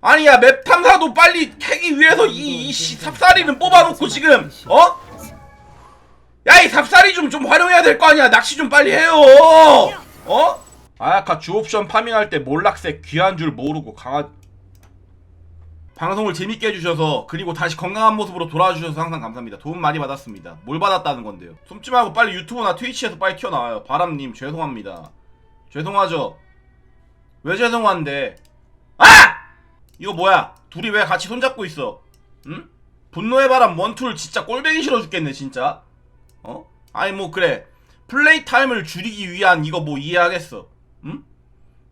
아니 야 맵 탐사도 빨리 캐기 위해서 이, 이 씨, 삽사리는 뽑아놓고 지금 어? 야 이 삽사리 좀 좀 활용해야 될 거 아니야. 낚시 좀 빨리 해요. 어? 아야카 주옵션 파밍할 때 몰락색 귀한 줄 모르고 강아 방송을 재밌게 해주셔서 그리고 다시 건강한 모습으로 돌아와주셔서 항상 감사합니다. 도움 많이 받았습니다. 뭘 받았다는 건데요? 숨지 말고 빨리 유튜브나 트위치에서 빨리 튀어나와요. 바람님 죄송합니다. 죄송하죠? 왜 죄송한데? 아! 이거 뭐야? 둘이 왜 같이 손잡고 있어? 응? 분노의 바람 원툴 진짜 꼴배기 싫어 죽겠네 진짜 어? 아니 뭐 그래 플레이 타임을 줄이기 위한 이거 뭐 이해하겠어 응?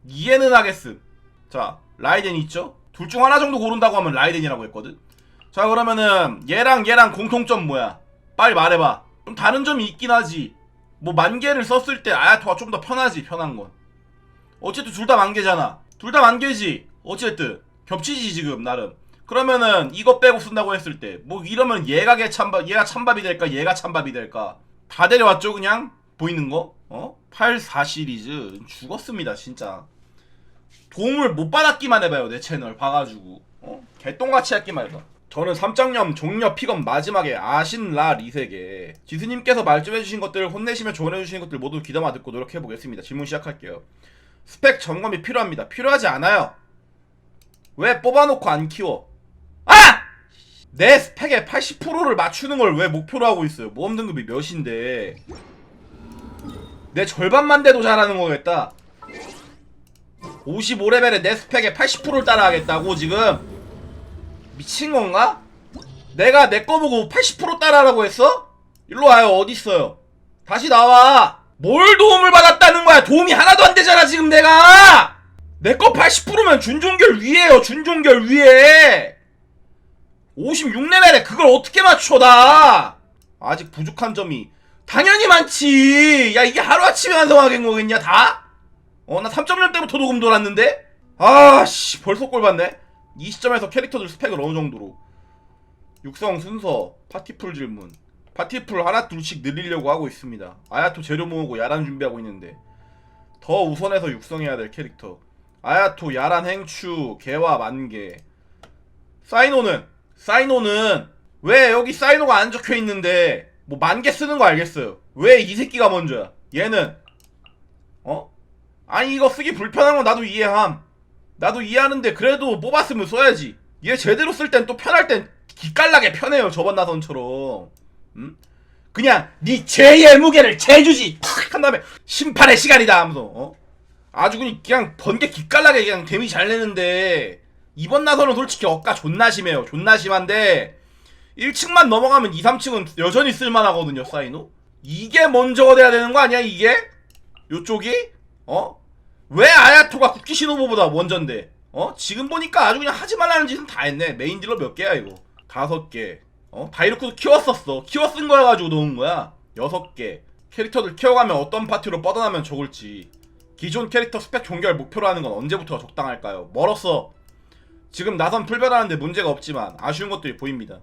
이해는 하겠음 자 라이덴 있죠? 둘 중 하나 정도 고른다고 하면 라이덴이라고 했거든 자 그러면은 얘랑 얘랑 공통점 뭐야 빨리 말해봐 좀 다른 점이 있긴 하지 뭐 만개를 썼을 때 아야토가 좀 더 편하지 편한 건 어쨌든 둘 다 만개잖아. 둘 다 만개지. 어쨌든 겹치지 지금 나름. 그러면은 이거 빼고 쓴다고 했을 때 뭐 이러면 얘가 개 찬밥 얘가 찬밥이 될까 얘가 찬밥이 될까? 다 데려왔죠 그냥? 보이는 거? 어? 84 시리즈. 죽었습니다 진짜. 도움을 못 받았기만 해봐요 내 채널. 봐가지고. 어? 개똥같이 했기만 해서. 저는 삼장염 종려 픽업 마지막에 아신라 리세계. 지수님께서 말씀해주신 것들 혼내시며 조언해주신 것들 모두 귀담아 듣고 노력해보겠습니다. 질문 시작할게요. 스펙 점검이 필요합니다. 필요하지 않아요. 왜 뽑아놓고 안 키워? 아! 내 스펙의 80%를 맞추는 걸 왜 목표로 하고 있어요? 모험 등급이 몇인데? 내 절반만 돼도 잘하는 거겠다. 55레벨에 내 스펙의 80%를 따라하겠다고 지금? 미친 건가? 내가 내 거 보고 80% 따라하라고 했어? 일로 와요. 어디 있어요? 다시 나와. 뭘 도움을 받았다는 거야? 도움이 하나도 안 되잖아 지금 내가. 내 거 80%면 준종결 위에요. 준종결 위에. 56레벨에 그걸 어떻게 맞춰 나? 아직 부족한 점이 당연히 많지. 야 이게 하루아침에 완성하겠 거겠냐 다? 어 나 3.0 때부터 녹음 돌았는데? 아씨 벌써 꼴 봤네. 이 시점에서 캐릭터들 스펙을 어느 정도로? 육성 순서 파티풀 질문 파티풀 하나 둘씩 늘리려고 하고 있습니다. 아야토 재료 모으고 야란 준비하고 있는데 더 우선해서 육성해야 될 캐릭터. 아야토, 야란, 행추, 개와 만개. 사이노는 사이노는 왜 여기 사이노가 안 적혀 있는데 뭐 만개 쓰는 거 알겠어요. 왜 이 새끼가 먼저야? 얘는 어? 아니 이거 쓰기 불편한 건 나도 이해함. 나도 이해하는데 그래도 뽑았으면 써야지. 얘 제대로 쓸 땐 또 편할 땐 기깔나게 편해요. 저번 나선처럼. 음? 그냥 네 죄의 무게를 재주지 탁한 다음에 심판의 시간이다 하면서 어? 아주 그냥, 번개 기깔나게 그냥 데미지 잘 내는데 이번 나선은 솔직히 억가 존나 심해요 존나 심한데 1층만 넘어가면 2, 3층은 여전히 쓸만하거든요 사이노 이게 먼저 돼야 되는 거 아니야 이게? 요쪽이? 어? 왜 아야토가 쿠키 시노부보다 먼저인데 어? 지금 보니까 아주 그냥 하지 말라는 짓은 다 했네 메인 딜러 몇 개야 이거 다섯 개 어? 바이루크도 키웠었어. 키워 쓴 거야 가지고 넣은 거야. 여섯 개. 캐릭터들 키워가면 어떤 파티로 뻗어나면 좋을지. 기존 캐릭터 스펙 종결 목표로 하는 건 언제부터가 적당할까요? 멀었어. 지금 나선 풀별하는데 문제가 없지만 아쉬운 것들이 보입니다.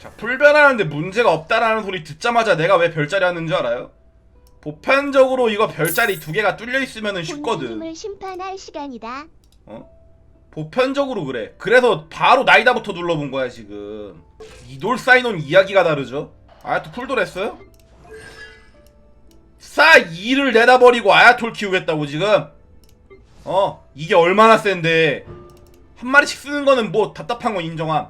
자, 풀변하는데 문제가 없다라는 소리 듣자마자 내가 왜 별자리 하는 줄 알아요? 보편적으로 이거 별자리 두 개가 뚫려 있으면은 쉽거든. 심판할 시간이다. 어? 보편적으로 그래. 그래서 바로 나이다부터 눌러본 거야 지금. 이돌 사이논 이야기가 다르죠. 아야톨 풀돌 했어요? 싸 2를 내다 버리고 아야톨 키우겠다고 지금? 어 이게 얼마나 센데 한 마리씩 쓰는 거는 뭐 답답한 건 인정함.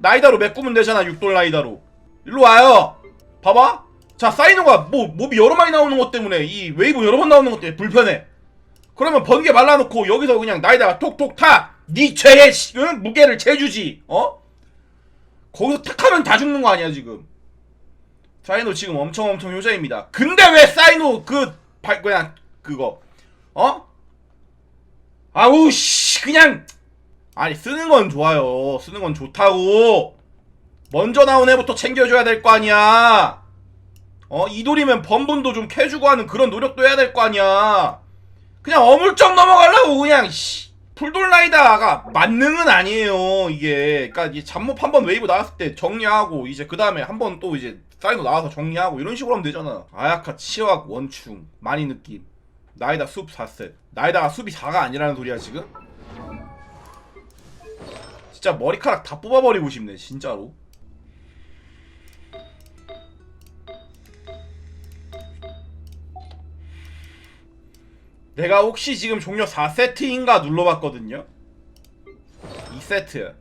나이다로 메꾸면 되잖아 6돌 나이다로. 일로 와요. 봐봐. 자 사이노가 뭐 몹이 여러 마리 나오는 것 때문에 이 웨이브 여러 번 나오는 것 때문에 불편해. 그러면 번개 말라놓고 여기서 그냥 나이다가 톡톡 타! 니 죄의 시- 응? 무게를 재주지! 어? 거기서 탁 하면 다 죽는 거 아니야 지금 사이노 지금 엄청 엄청 효자입니다 근데 왜 사이노 그 발, 그냥 그거 어? 아우 씨 그냥 아니 쓰는 건 좋아요 쓰는 건 좋다고 먼저 나온 애부터 챙겨줘야 될 거 아니야 어? 이돌이면 번분도 좀 캐주고 하는 그런 노력도 해야 될 거 아니야 그냥 어물쩍 넘어가려고 그냥 씨 풀돌라이다가 만능은 아니에요 이게. 그러니까 이 잡몹 한 번 웨이브 나왔을 때 정리하고 이제 그 다음에 한 번 또 이제 사이드 나와서 정리하고 이런 식으로 하면 되잖아. 아야카 치약 원충 많이 느낌. 나이다 숲 4셋 나이다가 숲이 4가 아니라는 소리야 지금? 진짜 머리카락 다 뽑아버리고 싶네 진짜로 내가 혹시 지금 종료 4세트인가 눌러봤거든요 2세트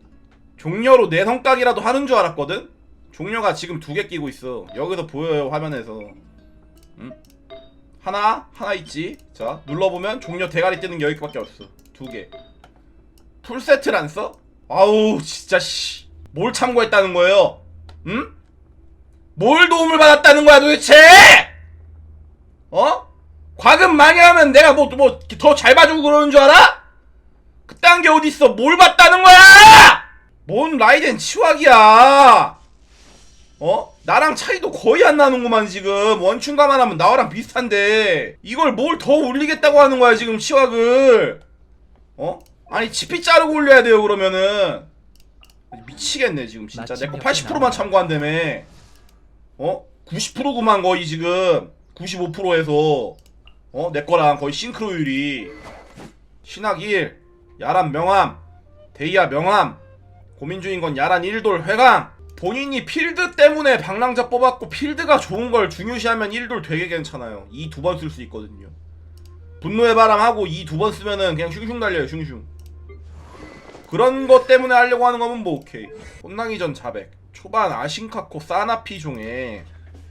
종료로 내 성각이라도 하는 줄 알았거든? 종료가 지금 두 개 끼고 있어 여기서 보여요 화면에서 응? 하나 하나 있지 자 눌러보면 종료 대가리 뜨는 게 여기밖에 없어 두개 풀세트를 안 써? 아우 진짜 씨뭘 참고했다는 거예요 응? 뭘 도움을 받았다는 거야 도대체 어? 과금 많이 하면 내가 뭐 뭐 더 잘 봐주고 그러는 줄 알아? 그딴 게 어딨어? 뭘 봤다는 거야? 뭔 라이덴 치확이야? 어? 나랑 차이도 거의 안 나는구만 지금. 원충가만 하면 나와랑 비슷한데. 이걸 뭘 더 올리겠다고 하는 거야 지금 치확을? 어? 아니 치피 자르고 올려야 돼요 그러면은. 미치겠네 지금 진짜. 내 거 80%만 참고한다며. 어? 90%구만 거의 지금. 95%에서 어? 내 거랑 거의 싱크로율이 신학 1 야란 명함 데이아 명함 고민 중인 건 야란 1돌 회강. 본인이 필드 때문에 방랑자 뽑았고 필드가 좋은 걸 중요시하면 1돌 되게 괜찮아요. 이 두 번 쓸 수 있거든요. 분노의 바람 하고 이 두 번 쓰면은 그냥 슝슝 달려요 슝슝. 그런 것 때문에 하려고 하는 거면 뭐 오케이. 혼랑이 전 자백 초반 아신카코 사나피 중에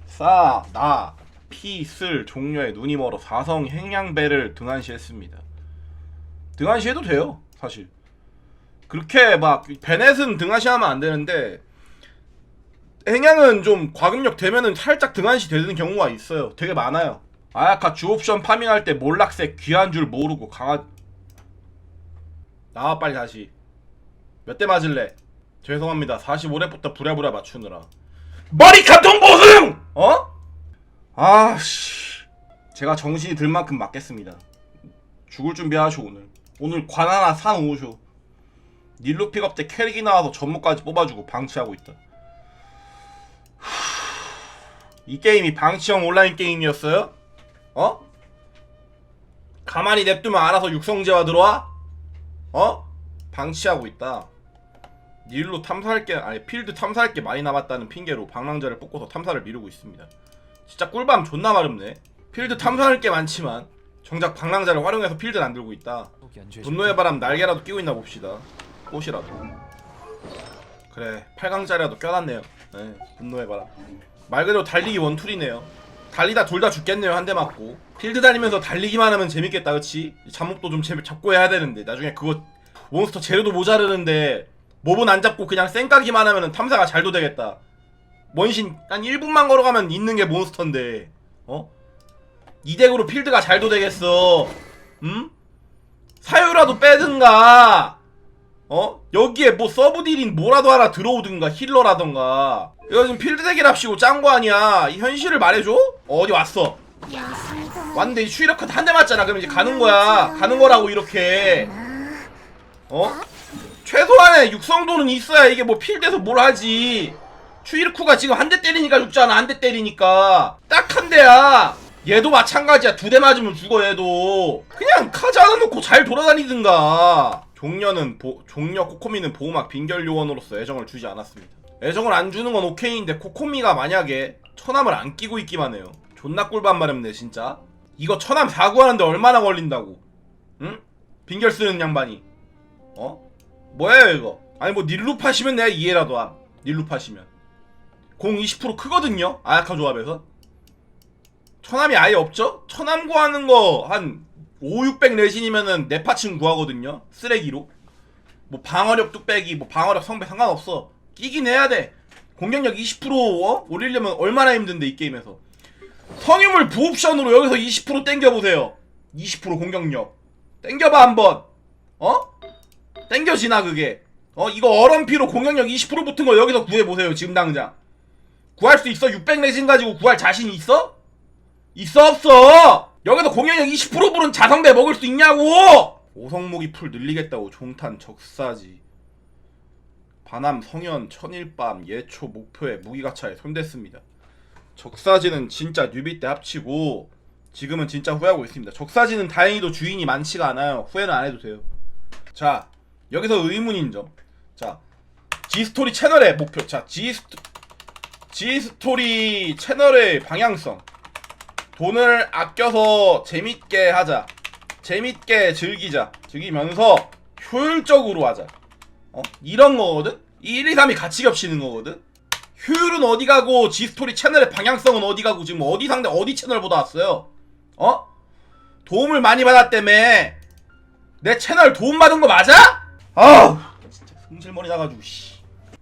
싸, 나, 피, 쓸 종료에 눈이 멀어 사성 행양배를 등한시했습니다. 등한시해도 돼요 사실. 그렇게 막 베넷은 등한시하면 안 되는데 행양은 좀 과금력 되면은 살짝 등한시 되는 경우가 있어요. 되게 많아요. 아야카 주옵션 파밍할 때 몰락색 귀한 줄 모르고 강화 나와 빨리 다시. 몇 대 맞을래? 죄송합니다. 45렙부터 부랴부랴 맞추느라. 머리 감통 보승! 어? 아씨 제가 정신이 들 만큼 맞겠습니다 죽을 준비하쇼 오늘 오늘 관 하나 산 오쇼 닐로 픽업 때 캐릭이 나와서 전무까지 뽑아주고 방치하고 있다 이 게임이 방치형 온라인 게임이었어요? 어? 가만히 냅두면 알아서 육성제와 들어와? 어? 방치하고 있다 닐로 탐사할 게 아니 필드 탐사할 게 많이 남았다는 핑계로 방랑자를 뽑고서 탐사를 미루고 있습니다. 진짜 꿀밤 존나 마렵네. 필드 탐사할 게 많지만 정작 방랑자를 활용해서 필드를 안 들고 있다. 분노의 바람 날개라도 끼고 있나 봅시다. 꽃이라도. 그래 8강짜리라도 껴놨네요. 네, 분노의 바람. 말 그대로 달리기 원툴이네요. 달리다 둘 다 죽겠네요 한 대 맞고. 필드 다니면서 달리기만 하면 재밌겠다 그치? 잠목도 좀 재미 잡고 해야 되는데 나중에 그거 몬스터 재료도 모자르는데 몹은 안 잡고 그냥 쌩까기만 하면은 탐사가 잘도 되겠다. 원신 한 1분만 걸어가면 있는 게 몬스터인데 어? 이 덱으로 필드가 잘도 되겠어. 음? 사유라도 빼든가. 어? 여기에 뭐 서브딜인 뭐라도 하나 들어오든가 힐러라던가. 이거 지금 필드 덱이랍시고 짠 거 아니야. 이 현실을 말해줘? 어 디 왔어? 왔는데 이 추이력 카드 한대 맞잖아. 그럼 이제 가는 거야. 가는 거라고 이렇게. 어? 최소한의 육성도는 있어야 이게 뭐 필드에서 뭘 하지. 추이르쿠가 지금 한 대 때리니까 죽잖아. 한 대 때리니까. 딱 한 대야. 얘도 마찬가지야. 두 대 맞으면 죽어 얘도. 그냥 카드 하나 놓고 잘 돌아다니든가. 종려는 보, 종려 코코미는 보호막 빈결 요원으로서 애정을 주지 않았습니다. 애정을 안 주는 건 오케이인데 코코미가 만약에 천함을 안 끼고 있기만 해요. 존나 꿀밤 마렵네 진짜. 이거 천함 사구하는데 얼마나 걸린다고. 응? 빈결 쓰는 양반이. 어? 뭐예요 이거? 아니 뭐 닐루 파시면 내가 이해라도 함. 닐루 파시면. 공 20% 크거든요. 아야카 조합에서. 천함이 아예 없죠? 천함 구하는 거 한 5, 600 레신이면은 네파층 구하거든요. 쓰레기로. 뭐 방어력 뚝배기, 뭐 방어력 성배 상관없어. 끼긴 해야 돼. 공격력 20% 어? 올리려면 얼마나 힘든데 이 게임에서. 성유물 부옵션으로 여기서 20% 땡겨보세요. 20% 공격력. 땡겨봐 한번. 어? 땡겨지나 그게 어 이거 얼음피로 공격력 20% 붙은 거 여기서 구해보세요 지금 당장 구할 수 있어? 600 레진 가지고 구할 자신 있어? 있어 없어? 여기서 공격력 20% 부른 자성배 먹을 수 있냐고? 오성목이 풀 늘리겠다고 종탄 적사지. 반함 성현 천일밤 예초 목표에 무기가차에 손댔습니다. 적사지는 진짜 뉴비 때 합치고 지금은 진짜 후회하고 있습니다. 적사지는 다행히도 주인이 많지가 않아요. 후회는 안 해도 돼요. 자 여기서 의문인 점자 G스토리 채널의 목표. 자 G스토 G스토리 채널의 방향성 돈을 아껴서 재밌게 하자 재밌게 즐기자 즐기면서 효율적으로 하자 어? 이런 거거든? 이 1, 2, 3이 같이 겹치는 거거든? 효율은 어디 가고 G스토리 채널의 방향성은 어디 가고 지금 어디 상대 어디 채널보다 왔어요 어? 도움을 많이 받았다며 내 채널 도움 받은 거 맞아? 아우 진짜 승질머리 나가지고 씨.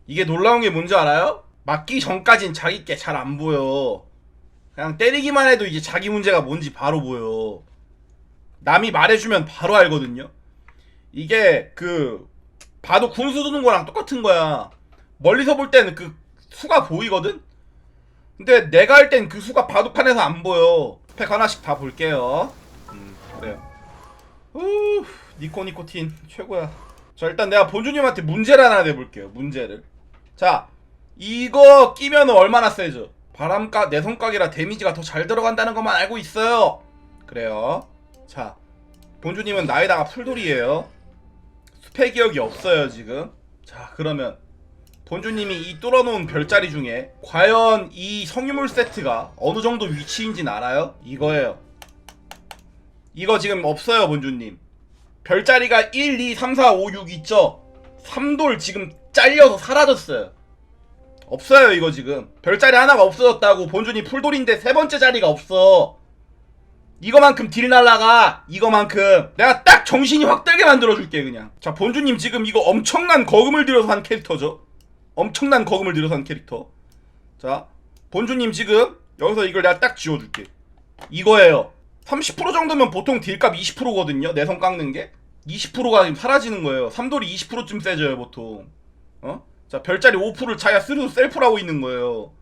이게 놀라운 게 뭔지 알아요? 맞기 전까진 자기 게잘안 보여. 그냥 때리기만 해도 이제 자기 문제가 뭔지 바로 보여. 남이 말해주면 바로 알거든요. 이게 그 봐도 군수 두는 거랑 똑같은 거야. 멀리서 볼 때는 그 수가 보이거든? 근데 내가 할 땐 그 수가 바둑판에서 안 보여. 팩 하나씩 다 볼게요. 음 그래요 우 니코니코틴 최고야. 자 일단 내가 본주님한테 문제를 하나 내볼게요 문제를. 자 이거 끼면 얼마나 세죠? 바람각 내성각이라 데미지가 더 잘 들어간다는 것만 알고 있어요. 그래요. 자 본주님은 나에다가 풀돌이에요. 스펙 기억이 없어요 지금. 자 그러면 본주님이 이 뚫어놓은 별자리 중에 과연 이 성유물 세트가 어느 정도 위치인지는 알아요? 이거예요. 이거 지금 없어요 본주님. 별자리가 1, 2, 3, 4, 5, 6 있죠? 3돌 지금 잘려서 사라졌어요 없어요 이거 지금. 별자리 하나가 없어졌다고. 본준이 풀돌인데 세 번째 자리가 없어. 이거만큼 딜 날라가. 이거만큼. 내가 딱 정신이 확 들게 만들어줄게 그냥. 자 본주님 지금 이거 엄청난 거금을 들여서 한 캐릭터죠. 엄청난 거금을 들여서 한 캐릭터. 자 본주님 지금 여기서 이걸 내가 딱 지워줄게. 이거예요. 30% 정도면 보통 딜값 20%거든요 내성 깎는 게. 20%가 지금 사라지는 거예요. 3돌이 20%쯤 세져요 보통. 어? 자 별자리 5%를 자기가 스스로 셀프를 하고 있는 거예요.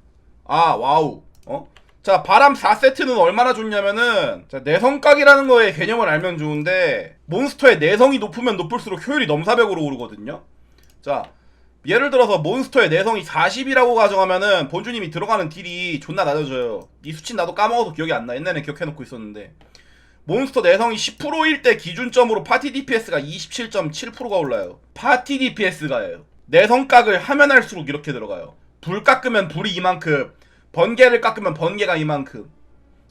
아 와우. 어? 자 바람 4세트는 얼마나 좋냐면은 자 내성각이라는 거의 개념을 알면 좋은데 몬스터의 내성이 높으면 높을수록 효율이 넘사벽으로 오르거든요. 자 예를 들어서 몬스터의 내성이 40이라고 가정하면은 본주님이 들어가는 딜이 존나 낮아져요. 이 수치 나도 까먹어서 기억이 안 나. 옛날에 기억해놓고 있었는데. 몬스터 내성이 10%일 때 기준점으로 파티 DPS가 27.7%가 올라요. 파티 DPS가예요 내 성각을 하면 할수록 이렇게 들어가요. 불 깎으면 불이 이만큼 번개를 깎으면 번개가 이만큼.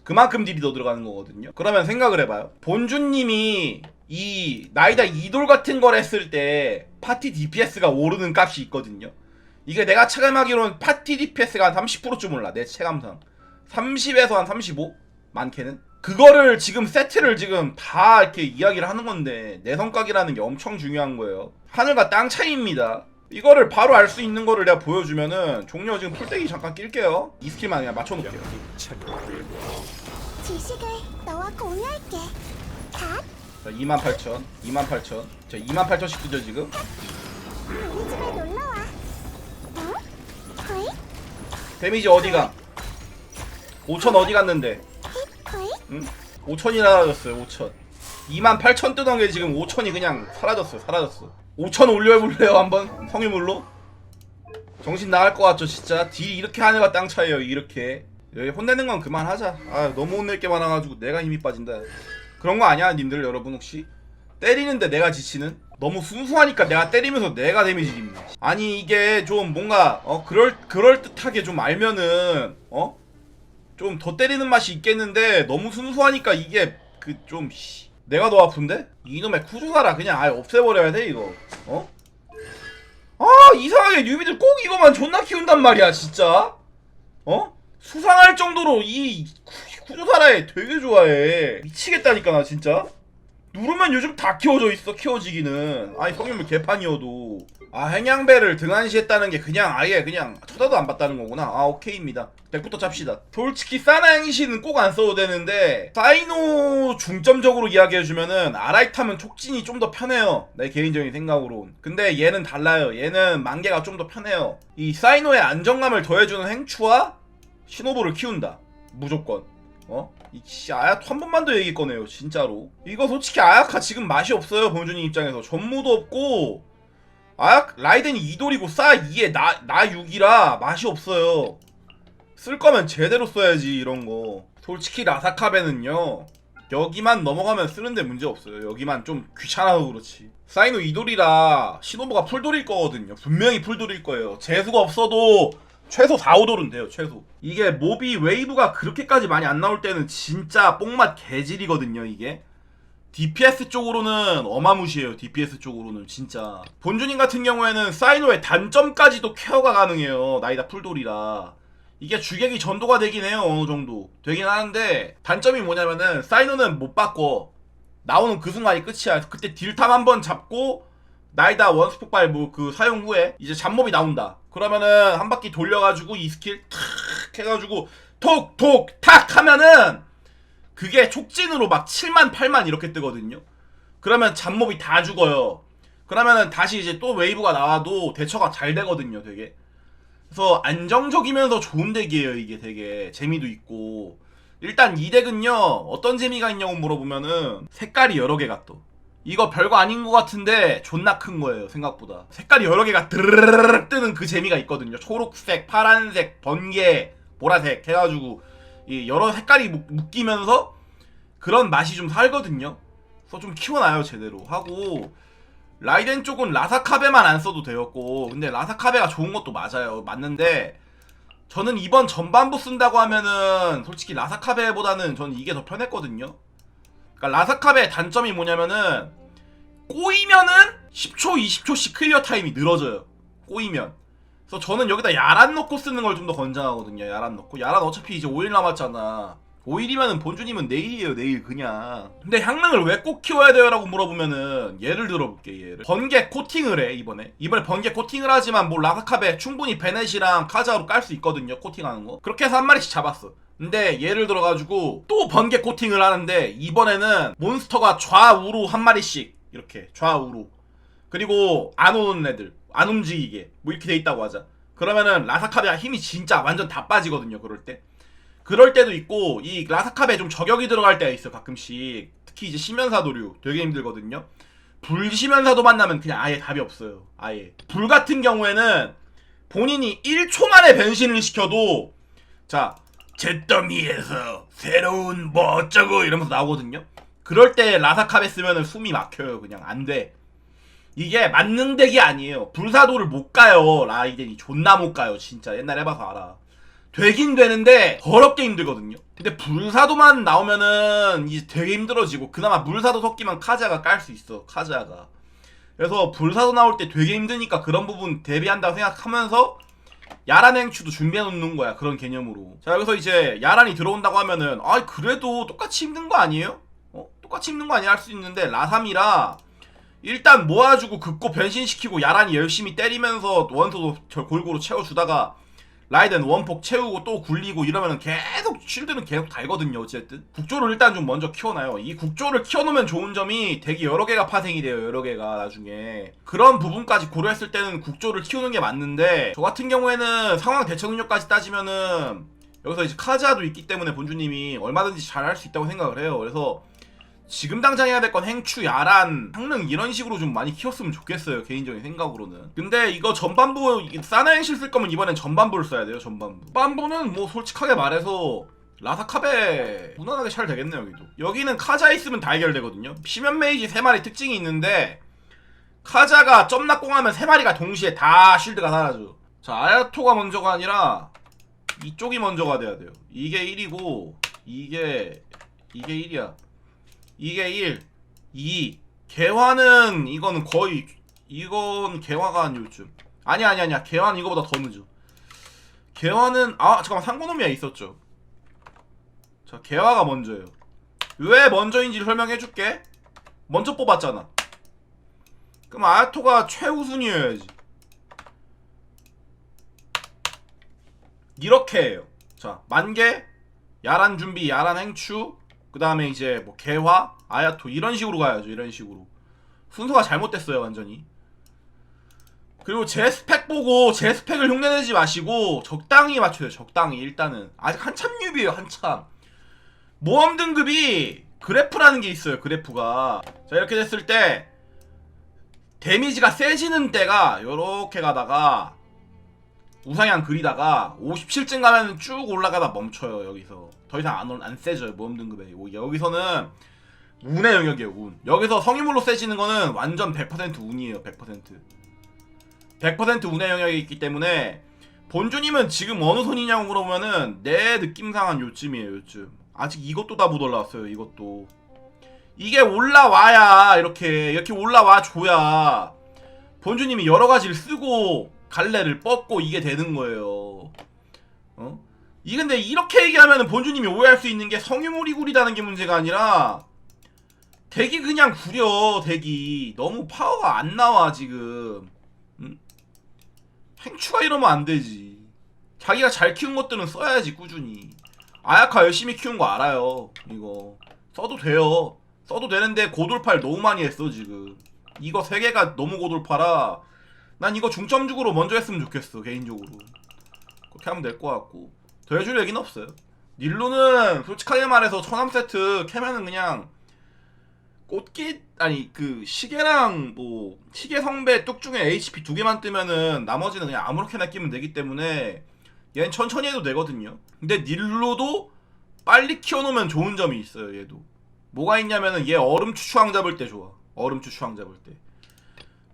그만큼 딜이 더 들어가는 거거든요. 그러면 생각을 해봐요. 본주님이 이 나이다 이돌 같은 걸 했을 때 파티 DPS가 오르는 값이 있거든요. 이게 내가 체감하기로는 파티 DPS가 한 30%쯤 올라 내 체감상. 30에서 한 35? 많게는. 그거를 지금 세트를 지금 다 이렇게 이야기를 하는 건데 내성각이라는 게 엄청 중요한 거예요. 하늘과 땅 차이입니다 이거를 바로 알 수 있는 거를 내가 보여주면은 종료 지금 풀떼기 잠깐 낄게요 이 스킬만 그냥 맞춰놓을게요 지식을 너와 공유할게. 갓, 자 28,000 28,000 자 28,000씩 뜨죠 지금 우리 집에 놀러 와. 응? 허이? 데미지 어디가 5,000 어디 갔는데? 응? 5천이 사라졌어요 5천 28,000 뜨던 게 지금 5천이 그냥 사라졌어요 사라졌어 5천 올려볼래요 한번 성유물로? 정신 나갈 것 같죠 진짜 딜 이렇게 하늘과 땅 차이에요 이렇게 여기 혼내는 건 그만하자 아 너무 혼낼 게 많아가지고 내가 힘이 빠진다 그런 거 아니야 님들 여러분 혹시? 때리는데 내가 지치는? 너무 순수하니까 내가 때리면서 내가 데미지 입는 아니 이게 좀 뭔가 어 그럴 그럴듯하게 좀 알면은 어? 좀 더 때리는 맛이 있겠는데 너무 순수하니까 이게 그좀 내가 더 아픈데? 이놈의 쿠주사라 그냥 아예 없애버려야 돼 이거 어? 아 이상하게 뉴비들 꼭 이거만 존나 키운단 말이야 진짜 어? 수상할 정도로 이 쿠- 쿠주사라에 되게 좋아해 미치겠다니까 나 진짜 누르면 요즘 다 키워져 있어 키워지기는. 아니 성인물 개판이어도. 아 행양배를 등한시했다는 게 그냥 아예 그냥 쳐다도 안 봤다는 거구나. 아 오케이입니다. 100부터 짭시다. 솔직히 사나행시는 꼭 안 써도 되는데 사이노 중점적으로 이야기해주면은 아라이타면 촉진이 좀 더 편해요. 내 개인적인 생각으로 근데 얘는 달라요. 얘는 만개가 좀 더 편해요. 이 사이노의 안정감을 더해주는 행추와 신호부를 키운다. 무조건 어? 이 씨, 아야토 한 번만 더 얘기 꺼내요 진짜로. 이거 솔직히 아야카 지금 맛이 없어요 범준이 입장에서. 전무도 없고 아야 라이덴이 2돌이고 싸 2에 나, 나 6이라 맛이 없어요. 쓸 거면 제대로 써야지 이런 거. 솔직히 라사카베는요 여기만 넘어가면 쓰는데 문제 없어요. 여기만 좀 귀찮아서 그렇지. 사이노 2돌이라 시노부가 풀돌일 거거든요. 분명히 풀돌일 거예요. 재수가 없어도 최소 4, 5돌은 돼요 최소. 이게 모비 웨이브가 그렇게까지 많이 안 나올 때는 진짜 뽕맛 개질이거든요 이게. DPS 쪽으로는 어마무시해요 DPS 쪽으로는 진짜. 본주님 같은 경우에는 사이노의 단점까지도 케어가 가능해요 나이다 풀돌이라. 이게 주객이 전도가 되긴 해요 어느 정도. 되긴 하는데 단점이 뭐냐면은 사이노는 못 바꿔. 나오는 그 순간이 끝이야. 그때 딜탐 한 번 잡고 나이다 원스 폭발 뭐 그 사용 후에 이제 잡몹이 나온다 그러면은 한 바퀴 돌려가지고 이 스킬 탁 해가지고 톡톡 탁 하면은 그게 촉진으로 막 7만 8만 이렇게 뜨거든요. 그러면 잡몹이 다 죽어요. 그러면은 다시 이제 또 웨이브가 나와도 대처가 잘 되거든요 되게. 그래서 안정적이면서 좋은 덱이에요 이게 되게. 재미도 있고. 일단 이 덱은요 어떤 재미가 있냐고 물어보면은 색깔이 여러 개가 또 이거 별거 아닌 것 같은데 존나 큰 거예요 생각보다. 색깔이 여러 개가 드르르르 뜨는 그 재미가 있거든요. 초록색 파란색 번개 보라색 해가지고 이 여러 색깔이 묶- 묶이면서 그런 맛이 좀 살거든요. 그래서 좀 키워놔요 제대로. 하고 라이덴 쪽은 라사카베만 안 써도 되었고 근데 라사카베가 좋은 것도 맞아요. 맞는데 저는 이번 전반부 쓴다고 하면은 솔직히 라사카베보다는 저는 이게 더 편했거든요 그러니까 라사카베의 단점이 뭐냐면은 꼬이면은 10초 20초씩 클리어 타임이 늘어져요. 꼬이면. 그래서 저는 여기다 야란 넣고 쓰는 걸 좀 더 권장하거든요 야란 넣고. 야란 어차피 이제 5일 남았잖아. 5일이면은 본주님은 내일이에요 내일 그냥. 근데 향릉을 왜 꼭 키워야 돼요 라고 물어보면은 예를 들어볼게 예를. 번개 코팅을 해 이번에. 이번에 번개 코팅을 하지만 뭐 라사카베 충분히 베넷이랑 카자로 깔 수 있거든요 코팅하는 거. 그렇게 해서 한 마리씩 잡았어 근데 예를 들어가지고 또 번개 코팅을 하는데 이번에는 몬스터가 좌우로 한 마리씩 이렇게 좌우로. 그리고 안 오는 애들 안 움직이게 뭐 이렇게 돼 있다고 하자. 그러면은 라사카베가 힘이 진짜 완전 다 빠지거든요 그럴 때. 그럴 때도 있고 이 라사카베 좀 저격이 들어갈 때가 있어 가끔씩. 특히 이제 시면사도류 되게 힘들거든요. 불시면사도 만나면 그냥 아예 답이 없어요 아예. 불 같은 경우에는 본인이 1초 만에 변신을 시켜도 자 잿더미에서 새로운 뭐 어쩌고 이러면서 나오거든요. 그럴 때 라사카베 쓰면은 숨이 막혀요. 그냥 안 돼. 이게 만능덱이 아니에요. 불사도를 못 가요. 라이덴이. 존나 못 가요. 진짜. 옛날에 해봐서 알아. 되긴 되는데 더럽게 힘들거든요. 근데 불사도만 나오면은 이제 되게 힘들어지고 그나마 물사도 섞이면 카자가 깔 수 있어. 카자가. 그래서 불사도 나올 때 되게 힘드니까 그런 부분 대비한다고 생각하면서 야란 행추도 준비해 놓는 거야. 그런 개념으로. 자, 여기서 이제 야란이 들어온다고 하면은 아, 그래도 똑같이 힘든 거 아니에요? 어? 똑같이 힘든 거 아니야 할 수 있는데 라삼이라 일단 모아주고 긋고 변신시키고 야란이 열심히 때리면서 원소도 저 골고루 채워주다가 라이덴 원폭 채우고 또 굴리고 이러면은 계속 쉴드는 계속 달거든요 어쨌든. 국조를 일단 좀 먼저 키워놔요. 이 국조를 키워놓으면 좋은 점이 되게 여러 개가 파생이 돼요 여러 개가 나중에. 그런 부분까지 고려했을 때는 국조를 키우는 게 맞는데 저 같은 경우에는 상황 대처 능력까지 따지면은 여기서 이제 카자도 있기 때문에 본주님이 얼마든지 잘 할 수 있다고 생각을 해요. 그래서 지금 당장 해야 될 건 행추, 야란, 향릉 이런 식으로 좀 많이 키웠으면 좋겠어요 개인적인 생각으로는. 근데 이거 전반부 사나행실 쓸 거면 이번엔 전반부를 써야 돼요 전반부. 전반부는 뭐 솔직하게 말해서 라사카베 무난하게 잘 되겠네요 여기도. 여기는 카자 있으면 다 해결되거든요. 피면 메이지 3마리 특징이 있는데 카자가 점낙공하면 3마리가 동시에 다 쉴드가 사라져. 자 아야토가 먼저가 아니라 이쪽이 먼저가 돼야 돼요. 이게 1이고 이게 이게 1이야 이게 1, 2. 개화는 이거는 거의 이건 개화가 한 요즘. 아니 아니 아니야. 개화는 이거보다 더 늦어. 개화는 아 잠깐만 상고노미야 있었죠. 자 개화가 먼저예요. 왜 먼저인지 설명해 줄게. 먼저 뽑았잖아. 그럼 아야토가 최우순이어야지. 이렇게 해요. 자 만개, 야란 준비, 야란 행추, 그 다음에 이제 뭐 개화, 아야토 이런 식으로 가야죠. 이런 식으로 순서가 잘못됐어요 완전히. 그리고 제 스펙 보고 제 스펙을 흉내내지 마시고 적당히 맞춰요. 적당히 일단은 아직 한참 뉴비에요 한참. 모험 등급이 그래프라는 게 있어요 그래프가 자 이렇게 됐을 때 데미지가 세지는 때가 요렇게 가다가 우상향 그리다가 57쯤 가면 쭉 올라가다 멈춰요 여기서. 더 이상 안, 올- 안 세져요 모험 등급에. 요- 여기서는 운의 영역이에요 운. 여기서 성인물로 세지는 거는 완전 100% 운이에요 100% 100% 운의 영역이 있기 때문에 본주님은 지금 어느 손이냐고 물어보면은 내 느낌상은 요쯤이에요 요쯤. 아직 이것도 다 못 올라왔어요 이것도. 이게 올라와야 이렇게 이렇게 올라와 줘야 본주님이 여러 가지를 쓰고 갈래를 뻗고 이게 되는 거예요. 어? 이 근데 이렇게 얘기하면은 본주님이 오해할 수 있는 게 성유물이 구리다는 게 문제가 아니라 덱이 그냥 구려 덱이. 너무 파워가 안 나와 지금. 음? 행추가 이러면 안 되지. 자기가 잘 키운 것들은 써야지 꾸준히. 아야카 열심히 키운 거 알아요 이거. 써도 돼요. 써도 되는데 고돌파를 너무 많이 했어 지금. 이거 세 개가 너무 고돌파라 난 이거 중점적으로 먼저 했으면 좋겠어 개인적으로. 그렇게 하면 될 것 같고. 더 해줄 얘기는 없어요. 닐루는 솔직하게 말해서 천암 세트 캐면은 그냥 꽃깃 아니 그 시계랑 뭐 시계 성배 뚝 중에 HP 두 개만 뜨면은 나머지는 그냥 아무렇게나 끼면 되기 때문에 얘는 천천히 해도 되거든요. 근데 닐루도 빨리 키워놓으면 좋은 점이 있어요 얘도. 뭐가 있냐면은 얘 얼음 추추왕 잡을 때 좋아. 얼음 추추왕 잡을 때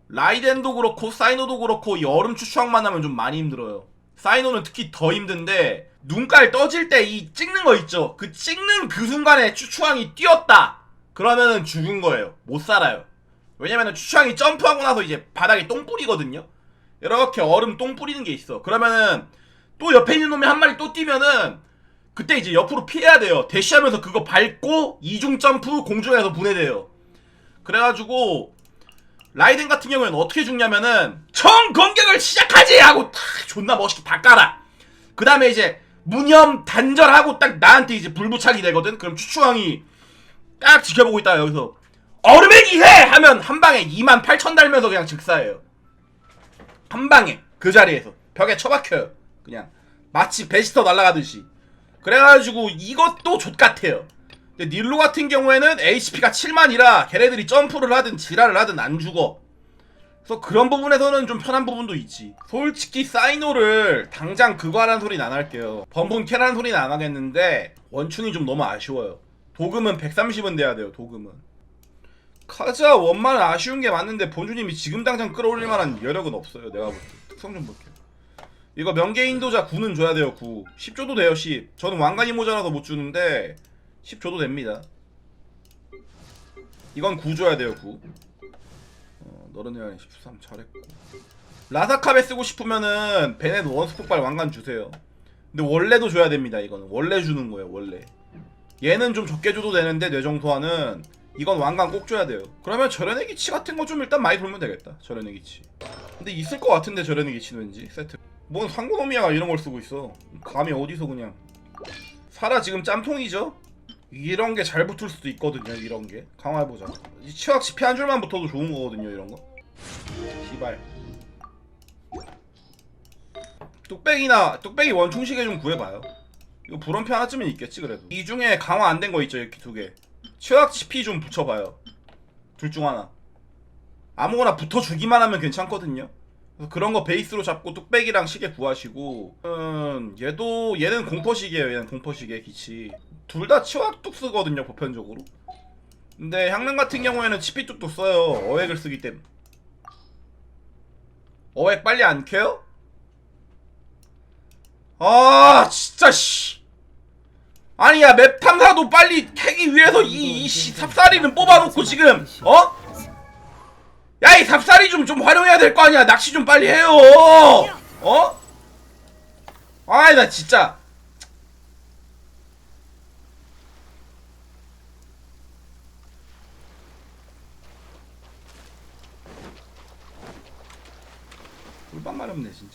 라이덴도 그렇고 사이노도 그렇고 이 얼음 추추왕만 하면 좀 많이 힘들어요. 사이노는 특히 더 힘든데 눈깔 떠질 때 이 찍는 거 있죠? 그 찍는 그 순간에 추추왕이 뛰었다! 그러면은 죽은 거예요. 못 살아요. 왜냐면은 추추왕이 점프하고 나서 이제 바닥에 똥 뿌리거든요? 이렇게 얼음 똥 뿌리는 게 있어. 그러면은 또 옆에 있는 놈이 한 마리 또 뛰면은 그때 이제 옆으로 피해야 돼요. 대시하면서 그거 밟고 이중 점프 공중에서 분해돼요. 그래가지고 라이덴 같은 경우에는 어떻게 죽냐면은 총 공격을 시작하지! 하고 탁 존나 멋있게 다 깔아 그 다음에 이제 무념 단절하고 딱 나한테 이제 불부착이 되거든? 그럼 추추왕이 딱 지켜보고 있다가 여기서 얼음의 기회! 하면 한 방에 2만 8천 달면서 그냥 즉사해요. 한 방에 그 자리에서 벽에 처박혀요. 그냥 마치 베지터 날아가듯이. 그래가지고 이것도 족같아요 근데 닐로 같은 경우에는 HP가 7만이라 걔네들이 점프를 하든 지랄을 하든 안 죽어. 그래서 그런 부분에서는 좀 편한 부분도 있지. 솔직히 사이노를 당장 그거 하라는 소리는 안 할게요. 범분 캐라는 소리는 안 하겠는데 원충이 좀 너무 아쉬워요. 도금은 130은 돼야 돼요 도금은. 카자 원만 아쉬운 게 맞는데 본주님이 지금 당장 끌어올릴 만한 여력은 없어요 내가 볼때. 특성 좀 볼게요. 이거 명계 인도자 9는 줘야 돼요 9 10 줘도 돼요 10 저는 왕관이 모자라서 못 주는데 10 줘도 됩니다. 이건 9 줘야 돼요 9 어, 너른이랑 13 잘했고. 라사카베 쓰고 싶으면은 베넷 원스 폭발 왕관 주세요. 근데 원래도 줘야 됩니다 이거는. 원래 주는 거예요 원래. 얘는 좀 적게 줘도 되는데 뇌정소환은 이건 왕관 꼭 줘야 돼요. 그러면 절연의 기치 같은 거 좀 일단 많이 돌면 되겠다 절연의 기치. 근데 있을 것 같은데 절연의 기치는 왠지 세트. 뭔 상고노미야가 이런 걸 쓰고 있어. 감이 어디서 그냥. 사라 지금 짬통이죠? 이런 게 잘 붙을 수도 있거든요 이런 게. 강화해보자 이 치확치 피한 줄만 붙어도 좋은 거거든요 이런 거. 시발. 뚝배기나 뚝배기 원충시계 좀 구해봐요. 이거 불원피 하나쯤은 있겠지 그래도. 이 중에 강화 안 된 거 있죠 이렇게 두개. 치확치 피좀 붙여봐요. 둘 중 하나. 아무거나 붙어주기만 하면 괜찮거든요 그런 거 베이스로 잡고 뚝배기랑 시계 구하시고 음, 얘도 얘는 공포시계예요. 얘는 공포시계 기치. 둘 다 치확뚝 쓰거든요 보편적으로. 근데 향릉 같은 경우에는 치피뚝도 써요. 어획을 쓰기 때문에. 어획 빨리 안 켜요? 아 진짜 씨. 아니 야 맵 탐사도 빨리 캐기 위해서 이, 이 씨, 삽살이는 뽑아놓고 지금 어? 야 이 삽살이 좀 좀 활용해야 될 거 아니야. 낚시 좀 빨리 해요. 어? 아이 나 진짜. 물밥 마렵네 진짜